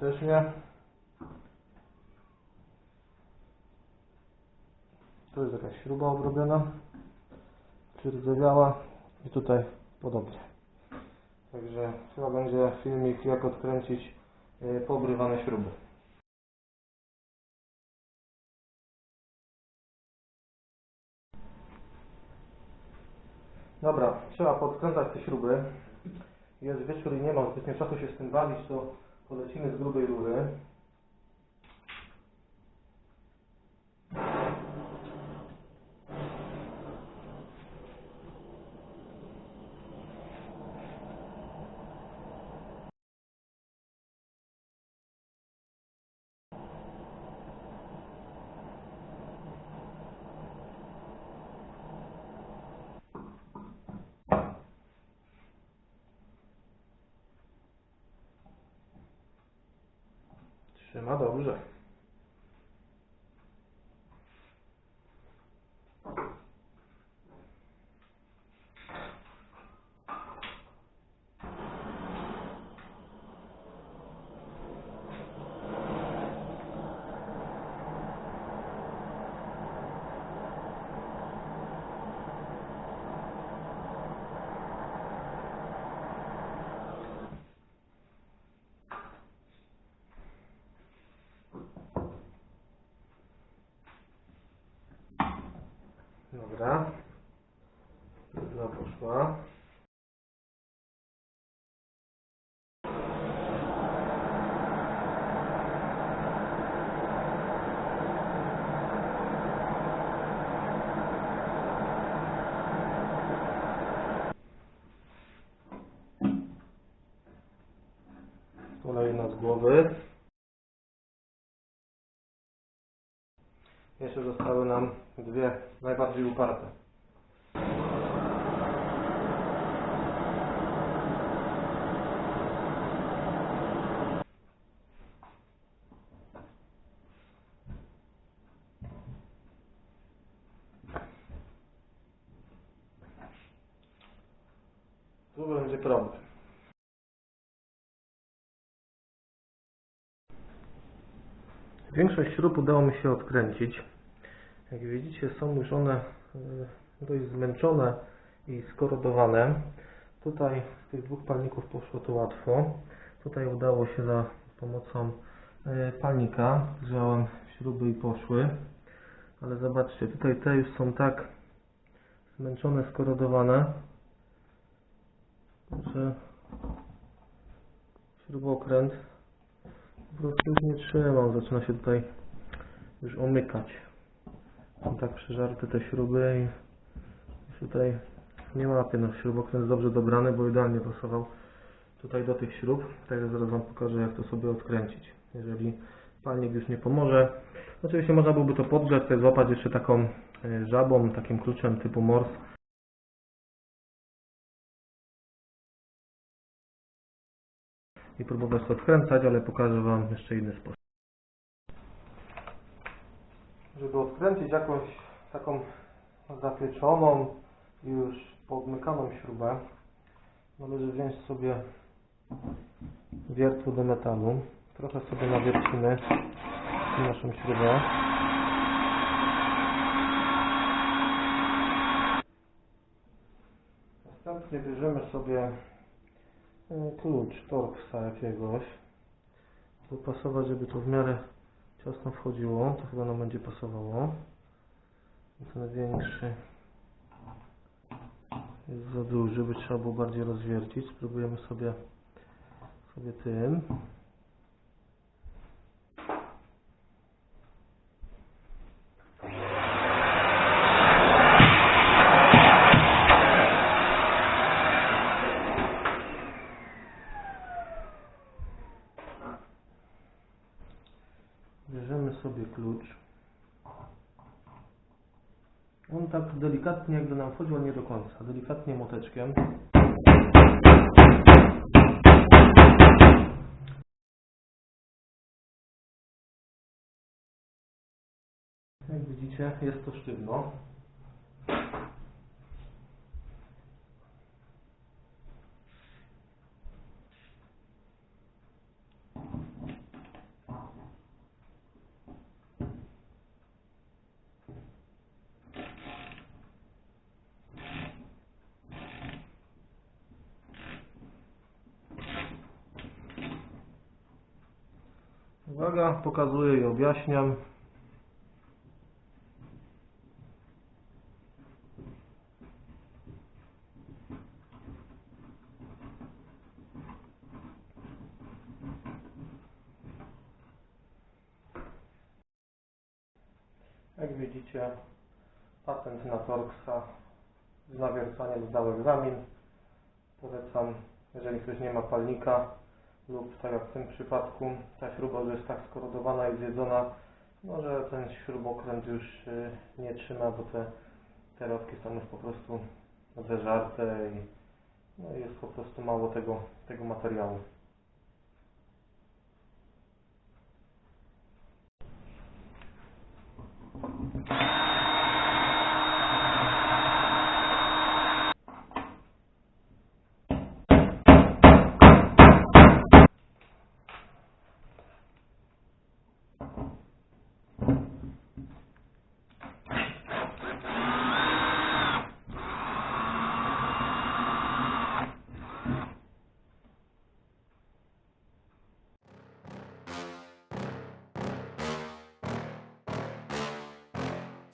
Też nie. Tu jest jakaś śruba obrobiona. Przyrzewiała. I tutaj podobnie. Także chyba będzie filmik jak odkręcić yy, poobrywane śruby. Dobra, trzeba podkręcać te śruby. Jest wieczór i nie ma zbytnio czasu się z tym bawić, to polecimy z grubej rury. Trzyma dobrze. Dobra. Jedna poszła. Kolejna z głowy. Jeszcze zostały nam dwie najbardziej uparte. Tu będzie problem. Większość śrub udało mi się odkręcić. Jak widzicie są już one e, dość zmęczone i skorodowane. Tutaj z tych dwóch palników poszło to łatwo. Tutaj udało się za pomocą e, palnika. Wziąłem śruby i poszły. Ale zobaczcie, tutaj te już są tak zmęczone, skorodowane, że śrubokręt prostu już nie trzymał. Zaczyna się tutaj już omykać. Są tak przeżarte te śruby i tutaj nie łapie. No, śrubokręt dobrze dobrany, bo idealnie pasował tutaj do tych śrub. Także zaraz Wam pokażę, jak to sobie odkręcić. Jeżeli palnik już nie pomoże. Oczywiście można byłoby to podgrzać, złapać jeszcze taką e, żabą, takim kluczem typu Morse. I próbować to odkręcać, ale pokażę Wam jeszcze inny sposób. Żeby odkręcić jakąś taką zapieczoną już podmykaną śrubę, należy wziąć sobie wiertło do metalu. Trochę sobie nawiercimy naszą śrubę. Następnie bierzemy sobie klucz Torxa jakiegoś. Dopasować, żeby to w miarę ciasno wchodziło. To chyba nam będzie pasowało. Ten większy jest za duży, by trzeba było bardziej rozwiercić. Spróbujemy sobie, sobie tym. sobie klucz. On tak delikatnie jakby nam wchodził, ale nie do końca. Delikatnie moteczkiem. Jak widzicie, jest to sztywno. Uwaga, pokazuję i objaśniam. Jak widzicie, patent na Torxa z nawiercaniem zdał egzamin. Polecam, jeżeli ktoś nie ma palnika lub tak jak w tym przypadku ta śruba już jest tak skorodowana i zjedzona, no że ten śrubokręt już y, nie trzyma, bo te, te rowki są już po prostu zeżarte i no jest po prostu mało tego, tego materiału.